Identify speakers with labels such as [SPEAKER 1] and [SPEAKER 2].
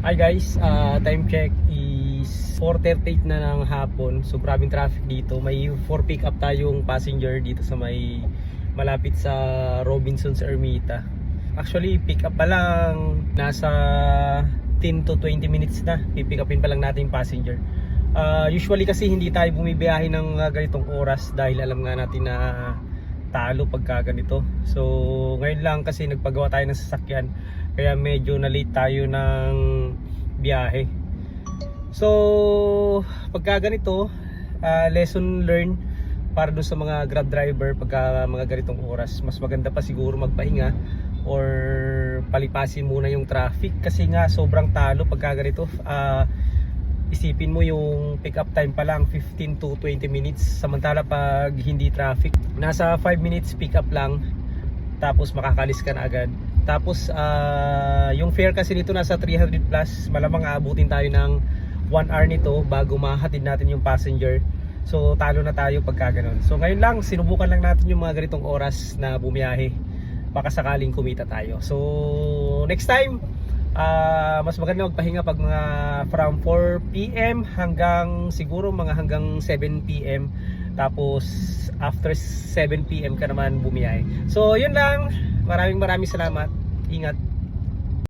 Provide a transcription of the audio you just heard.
[SPEAKER 1] Hi guys, uh, time check is 4.38 na ng hapon. So grabing traffic dito. May 4 pick up tayong passenger dito sa may malapit sa Robinson's Ermita. Actually, pick up pa lang nasa 10 to 20 minutes na. Pipick upin pa lang natin yung passenger. Uh, usually kasi hindi tayo bumibiyahe ng uh, ganitong oras dahil alam nga natin na talo pagka ganito. So ngayon lang kasi nagpagawa tayo ng sasakyan kaya medyo na late tayo ng biyahe. So pagka ganito, ah, lesson learned para dun sa mga grab driver pagka mga ganitong oras, mas maganda pa siguro magpahinga or palipasin muna yung traffic kasi nga sobrang talo pagka ganito. Ah, isipin mo yung pick up time pa lang 15 to 20 minutes. Samantala pag hindi traffic nasa 5 minutes pick up lang tapos makakalis ka na agad. Tapos ah, yung fare kasi nito nasa 300 plus. Malamang aabutin tayo ng 1 hour nito bago mahatid natin yung passenger. So talo na tayo pagka ganun. So ngayon lang sinubukan lang natin yung mga ganitong oras na bumiyahe. Baka sakaling kumita tayo. So next time Ah, mas maganda magpahinga pag mga from 4 PM hanggang siguro mga hanggang 7 PM tapos after 7 PM ka naman bumiyahe. So yun lang. Maraming maraming salamat. Ingat.